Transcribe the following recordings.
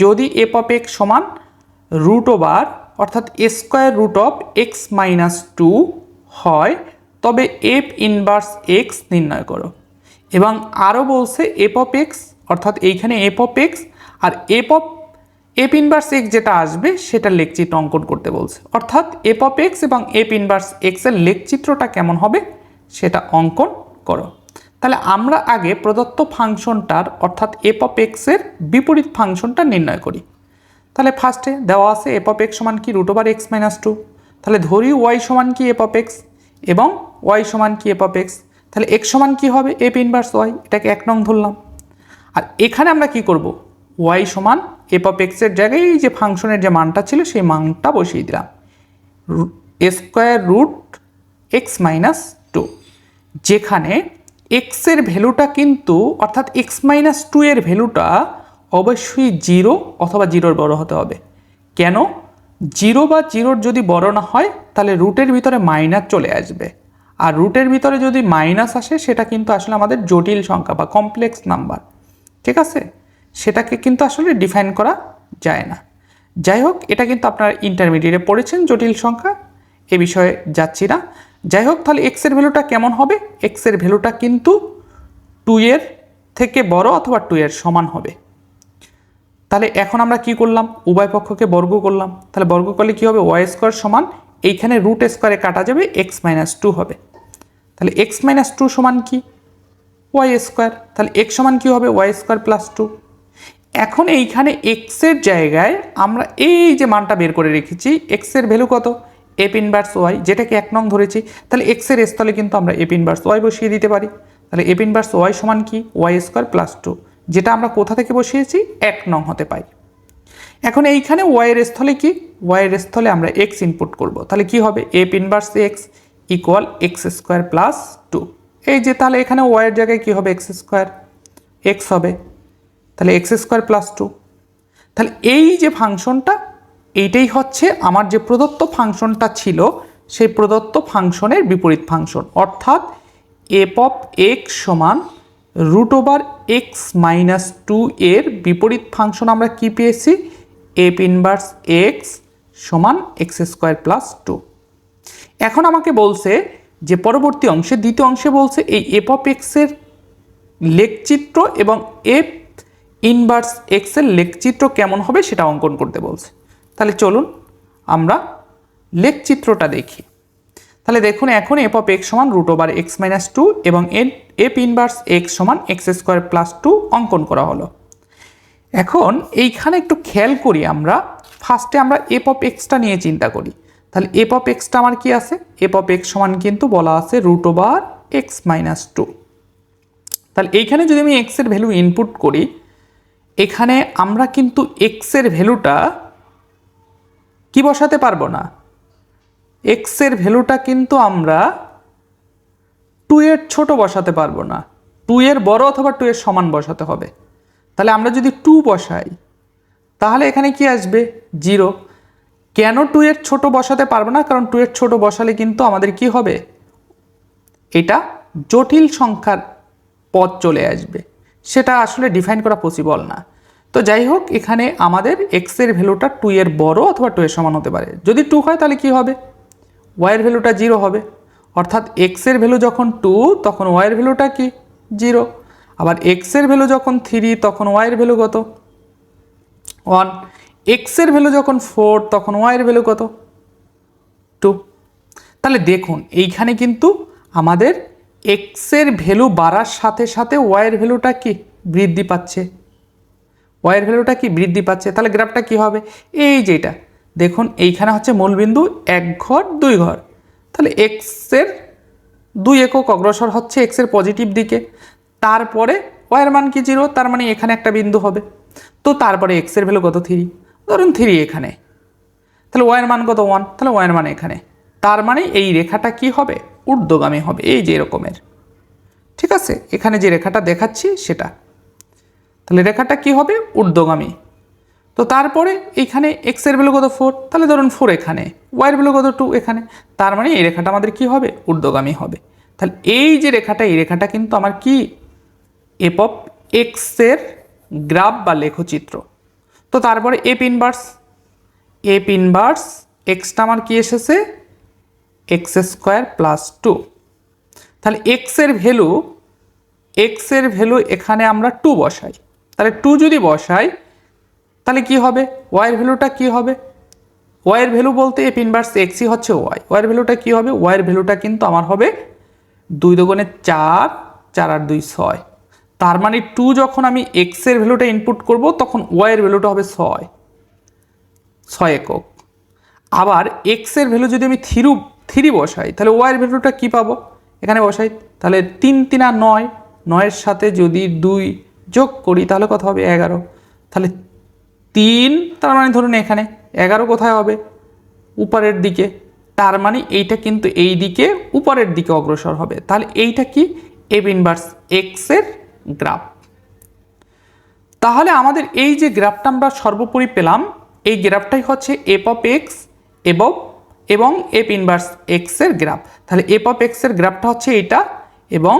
যদি F of X সমান root over অর্থাৎ square root of X minus two হয়, তবে এফ ইনভার্স এক্স নির্ণয় করো। এবং আরও বলছে এফ অফ এক্স অর্থাৎ এইখানে F of x R F of F inverse X যেটা আসবে সেটা লেখচিত্র অঙ্কন করতে বলছে। অর্থাৎ এফ অফ এক্স এবং এফ ইনভার্স এক্সের লেখচিত্রটা কেমন হবে সেটা অঙ্কন করো। তাহলে আমরা আগে প্রদত্ত ফাংশনটার অর্থাৎ এফ অফ এক্সের বিপরীত ফাংশনটা নির্ণয় করি। তাহলে ফার্স্টে দেওয়া আছে এফ অফ এক্স সমান কি root over X minus two তাহলে ধরি ওয়াই সমান কি এফ অফ এক্স এবং ওয়াই সমান কি এফ অফ এক্স তাহলে এক্স সমান কি হবে? এপ ইনভার্স ওয়াই এটাকে এক নং ধরলাম। আর এখানে আমরা কি করব? ওয়াই সমান এফ অফ এক্সের জায়গায় এই যে ফাংশনের যে মানটা ছিল, সেই মানটা বসিয়ে দিলাম। Square root X minus two যেখানে এক্সের ভ্যালুটা কিন্তু, অর্থাৎ এক্স মাইনাস টু এর ভ্যালুটা অবশ্যই জিরো অথবা জিরোর বড় হতে হবে। কেন? জিরো বা জিরোর যদি বড় না হয়, তাহলে রুটের ভিতরে মাইনাস চলে আসবে। আর রুটের ভিতরে যদি মাইনাস আসে, সেটা কিন্তু আসলে আমাদের জটিল সংখ্যা বা কমপ্লেক্স নাম্বার ঠিক আছে? সেটাকে কিন্তু আসলে ডিফাইন করা যায় না। যাই হোক, এটা কিন্তু আপনারা ইন্টারমিডিয়েটে পড়েছেন জটিল সংখ্যা। এ বিষয়ে যাচ্ছি না। যাই হোক তাহলে এক্সের ভ্যালুটা কেমন হবে? এক্সের ভ্যালুটা কিন্তু টু এর থেকে বড় অথবা টু এর সমান হবে। তাহলে এখন আমরা কি করলাম? উভয় পক্ষকে বর্গ করলাম। তাহলে বর্গ করলে কী হবে? ওয়াই স্কোয়ার সমান, এইখানে রুট স্কোয়ারে কাটা যাবে এক্স মাইনাস টু হবে। তাহলে এক্স মাইনাস টু সমান কি? ওয়াই স্কোয়ার তাহলে এক্স সমান কী হবে? ওয়াই স্কোয়ার প্লাস টু এখন এইখানে এক্সের জায়গায় আমরা এই যে মানটা বের করে রেখেছি এক্সের ভ্যালু কত? এপ ইনভার্স ওয়াই যেটাকে এক নং ধরেছি, তাহলে এক্সের স্থলে কিন্তু আমরা এপ ইনভার্স ওয়াই বসিয়ে দিতে পারি। তাহলে এপ ইনভার্স ওয়াই সমান কি? ওয়াই স্কোয়ার প্লাস টু যেটা আমরা কোথা থেকে বসিয়েছি? এক নং হতে পাই এখন এইখানে ওয়াইয়ের স্থলে কি? ওয়াইয়ের স্থলে আমরা এক্স ইনপুট করব। তাহলে কি হবে? F inverse X equal X square plus two এই যে তাহলে এখানে ওয়াইয়ের জায়গায় কি হবে? এক্স স্কোয়ার এক্স হবে। তাহলে এক্স স্কোয়ার প্লাস টু তাহলে এই যে ফাংশনটা এইটাই হচ্ছে আমার যে প্রদত্ত ফাংশনটা ছিল, সেই প্রদত্ত ফাংশনের বিপরীত ফাংশন। অর্থাৎ এপ অফ এক্স সমান root over X minus two এর বিপরীত ফাংশন আমরা কি পেয়েছি? এপ ইনভার্স এক্স সমান এক্স স্কোয়ার প্লাস টু এখন আমাকে বলছে যে পরবর্তী অংশে, দ্বিতীয় অংশে বলছে এই এপ অফ এক্সের লেখচিত্র এবং এফ ইনভার্স এক্সের লেখচিত্র কেমন হবে সেটা অঙ্কন করতে বলছে। তাহলে চলুন আমরা লেখচিত্রটা দেখি। তাহলে দেখুন এখন এফ অফ এক্স সমান root over X minus two এবং এফ ইনভার্স এক্স সমান এক্স স্কোয়ার প্লাস টু অঙ্কন করা হলো। এখন এইখানে একটু খেয়াল করি আমরা ফার্স্টে আমরা এফ অফ এক্সটা নিয়ে চিন্তা করি। তাহলে এফ অফ এক্সটা আমার কি আছে? এফ অফ এক্স সমান কিন্তু বলা আছে root over X minus two তাহলে এইখানে যদি আমি এক্সের ভ্যালু ইনপুট করি, এখানে আমরা কিন্তু এক্সের ভ্যালুটা কি বসাতে পারব না? এক্সের ভ্যালুটা কিন্তু আমরা টু এর ছোট বসাতে পারব না। টু এর বড় অথবা টু এর সমান বসাতে হবে। তাহলে আমরা যদি টু বসাই, তাহলে এখানে কি আসবে? জিরো কেন টু এর ছোট বসাতে পারব না? কারণ টু এর ছোট বসালে কিন্তু আমাদের কি হবে? এটা জটিল সংখ্যার পদ চলে আসবে। সেটা আসলে ডিফাইন করা পসিবল না। তো যাই হোক, এখানে আমাদের এক্সের ভ্যালুটা টু এর বড় অথবা টু এর সমান হতে পারে। যদি টু হয়, তাহলে কি হবে? ওয়াইয়ের ভ্যালুটা জিরো হবে। অর্থাৎ এক্সের ভ্যালু যখন টু তখন ওয়াইয়ের ভ্যালুটা কি? জিরো আবার এক্সের ভ্যালু যখন থ্রি তখন ওয়াইয়ের ভ্যালু কত? ওয়ান এক্সের ভ্যালু যখন ফোর তখন ওয়াইয়ের ভ্যালু কত? টু তাহলে দেখুন, এইখানে কিন্তু আমাদের এক্সের ভ্যালু বাড়ার সাথে সাথে ওয়াইয়ের ভ্যালুটা কি? বৃদ্ধি পাচ্ছে। ওয়াইয়ের ভ্যালুটা কি বৃদ্ধি পাচ্ছে? তাহলে গ্রাফটা কি হবে? এই যেটা দেখুন, এইখানে হচ্ছে মূলবিন্দু এক ঘর, দুই ঘর। তাহলে এক্সের দুই একক অগ্রসর হচ্ছে এক্সের পজিটিভ দিকে। তারপরে ওয়াইয়ের মান কি জিরো তার মানে এখানে একটা বিন্দু হবে। তো তারপরে এক্সের ভ্যালু কত? থ্রি ধরুন থ্রি এখানে। তাহলে ওয়াইয়ের মান কত? ওয়ান তাহলে ওয়াইয়ের মান এখানে। তার মানে এই রেখাটা কি হবে? ঊর্ধ্বগামী হবে। এই যে এরকমের। ঠিক আছে? এখানে যে রেখাটা দেখাচ্ছি, সেটা। তাহলে রেখাটা কি হবে? ঊর্ধ্বগামী। তো তারপরে এইখানে এক্সের ভ্যালু কত? ফোর তাহলে ধরুন ফোর এখানে। ওয়াইয়ের ভ্যালু কত? টু এখানে। তার মানে এই রেখাটা আমাদের কি হবে? ঊর্ধ্বগামী হবে। তাহলে এই যে রেখাটা, এই রেখাটা কিন্তু আমার কি? এপ অফ এক্সের গ্রাফ বা লেখচিত্র। তো তারপরে এপ ইনভার্স এপ ইনভার্স এক্সটা আমার কি এসেছে? এক্স স্কোয়ার প্লাস টু তাহলে এক্সের ভ্যালু এক্সের ভ্যালু এখানে আমরা টু বসাই। তাহলে টু যদি বসাই, তাহলে কি হবে? ওয়াইয়ের ভ্যালুটা কি হবে? ওয়াইয়ের ভ্যালু বলতে এফ ইনভার্স এক্সই হচ্ছে ওয়াই ওয়াইয়ের ভ্যালুটা কি হবে? ওয়াইয়ের ভ্যালুটা কিন্তু আমার হবে দুই দোকানে চার চার আর দুই ছয়। তার মানে টু যখন আমি এক্সের ভ্যালুটা ইনপুট করব, তখন ওয়াইয়ের ভ্যালুটা হবে ছয়। ছয় একক। আবার এক্সের ভ্যালু যদি আমি থ্রি থ্রি বসাই, তাহলে ওয়াইয়ের ভ্যালুটা কী পাবো? এখানে বসাই, তাহলে তিন তিন আর নয়, নয়ের সাথে যদি দুই যোগ করি, তাহলে কত হবে? এগারো। তাহলে তিন, তার মানে ধরুন এখানে এগারো কোথায় হবে? উপরের দিকে। তার মানে এইটা কিন্তু এই দিকে উপরের দিকে অগ্রসর হবে। তাহলে এইটা কি? এফ ইনভার্স এক্সের গ্রাফ তাহলে আমাদের এই যে গ্রাফটা আমরা সর্বোপরি পেলাম, এই গ্রাফটাই হচ্ছে এপ অফ এক্স এবং এবং এপ ইনভার্স এক্সের গ্রাফ তাহলে এপ অফ এক্সের গ্রাফটা হচ্ছে এইটা এবং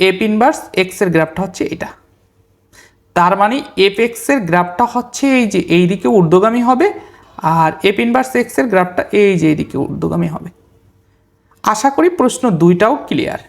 এপ ইনভার্স এক্সের গ্রাফটা হচ্ছে এটা। তার মানে এফ এক্সের গ্রাফটা হচ্ছে এই যে এই দিকে ঊর্ধ্বগামী হবে আর এপ ইনভার্স এক্সের গ্রাফটা এই যে এই দিকে ঊর্ধ্বগামী হবে। আশা করি প্রশ্ন দুইটাও ক্লিয়ার